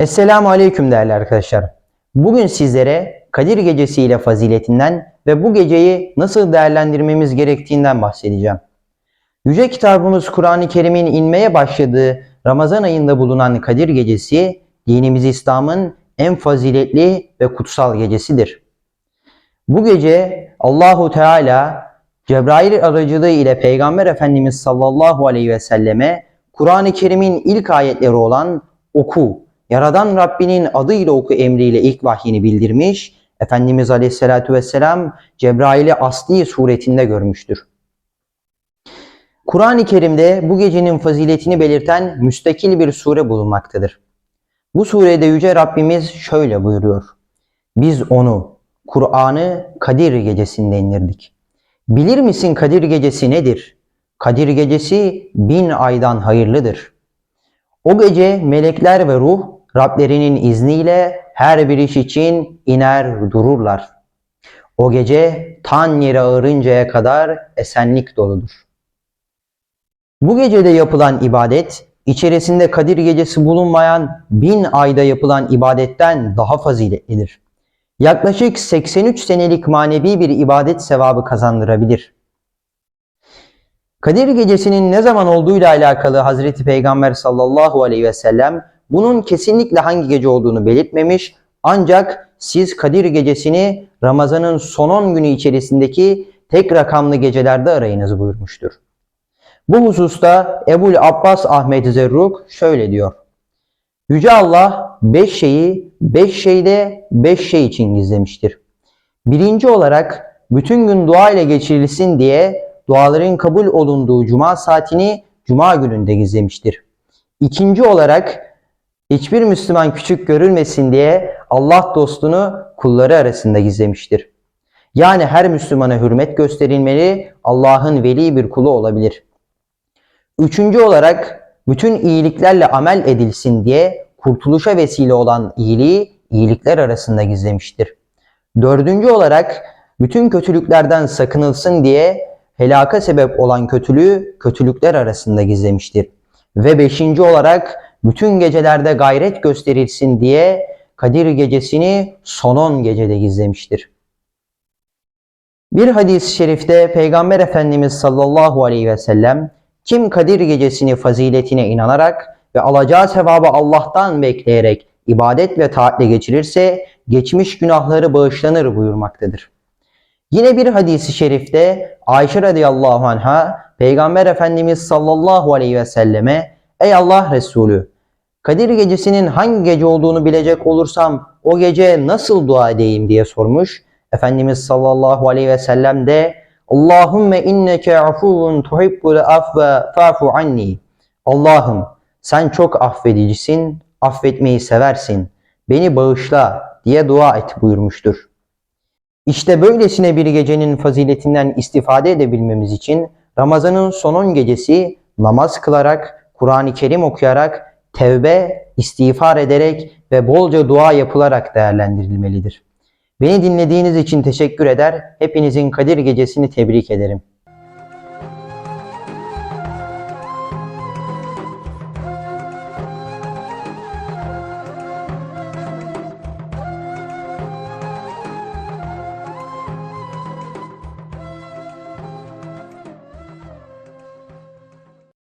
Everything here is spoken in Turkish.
Esselamu Aleyküm değerli arkadaşlar. Bugün sizlere Kadir Gecesi ile faziletinden ve bu geceyi nasıl değerlendirmemiz gerektiğinden bahsedeceğim. Yüce kitabımız Kur'an-ı Kerim'in inmeye başladığı Ramazan ayında bulunan Kadir Gecesi, dinimiz İslam'ın en faziletli ve kutsal gecesidir. Bu gece Allahu Teala Cebrail aracılığı ile Peygamber Efendimiz sallallahu aleyhi ve selleme Kur'an-ı Kerim'in ilk ayetleri olan oku, Yaradan Rabbinin adıyla oku emriyle ilk vahyini bildirmiş, Efendimiz Aleyhisselatü Vesselam Cebrail'i asli suretinde görmüştür. Kur'an-ı Kerim'de bu gecenin faziletini belirten müstakil bir sure bulunmaktadır. Bu surede Yüce Rabbimiz şöyle buyuruyor. Biz onu, Kur'an'ı Kadir gecesinde indirdik. Bilir misin Kadir gecesi nedir? Kadir gecesi bin aydan hayırlıdır. O gece melekler ve ruh Rablerinin izniyle her bir iş için iner dururlar. O gece tan yere ağırıncaya kadar esenlik doludur. Bu gecede yapılan ibadet, içerisinde Kadir gecesi bulunmayan bin ayda yapılan ibadetten daha faziletlidir. Yaklaşık 83 senelik manevi bir ibadet sevabı kazandırabilir. Kadir gecesinin ne zaman olduğuyla alakalı Hazreti Peygamber sallallahu aleyhi ve sellem bunun kesinlikle hangi gece olduğunu belirtmemiş ancak siz Kadir gecesini Ramazan'ın son 10 günü içerisindeki tek rakamlı gecelerde arayınız buyurmuştur. Bu hususta Ebul Abbas Ahmet Zerruk şöyle diyor. Yüce Allah beş şeyi beş şeyde beş şey için gizlemiştir. Birinci olarak bütün gün dua ile geçirilsin diye duaların kabul olunduğu cuma saatini cuma gününde gizlemiştir. İkinci olarak hiçbir Müslüman küçük görülmesin diye Allah dostunu kulları arasında gizlemiştir. Yani her Müslümana hürmet gösterilmeli, Allah'ın veli bir kulu olabilir. Üçüncü olarak bütün iyiliklerle amel edilsin diye kurtuluşa vesile olan iyiliği iyilikler arasında gizlemiştir. Dördüncü olarak bütün kötülüklerden sakınılsın diye helaka sebep olan kötülüğü kötülükler arasında gizlemiştir. Ve beşinci olarak bütün gecelerde gayret gösterilsin diye Kadir gecesini son on gecede gizlemiştir. Bir hadis-i şerifte Peygamber Efendimiz sallallahu aleyhi ve sellem kim Kadir gecesini faziletine inanarak ve alacağı sevabı Allah'tan bekleyerek ibadet ve taatle geçirirse geçmiş günahları bağışlanır buyurmaktadır. Yine bir hadisi şerifte Ayşe radıyallahu anha Peygamber Efendimiz sallallahu aleyhi ve selleme Ey Allah Resulü Kadir gecesinin hangi gece olduğunu bilecek olursam o gece nasıl dua edeyim diye sormuş. Efendimiz sallallahu aleyhi ve sellem de Allahümme inneke afuvun tuhibbul afve fa'fu anni. Allah'ım sen çok affedicisin, affetmeyi seversin. Beni bağışla diye dua et buyurmuştur. İşte böylesine bir gecenin faziletinden istifade edebilmemiz için Ramazan'ın son 10 gecesi namaz kılarak, Kur'an-ı Kerim okuyarak, tevbe, istiğfar ederek ve bolca dua yapılarak değerlendirilmelidir. Beni dinlediğiniz için teşekkür eder, hepinizin Kadir Gecesini tebrik ederim.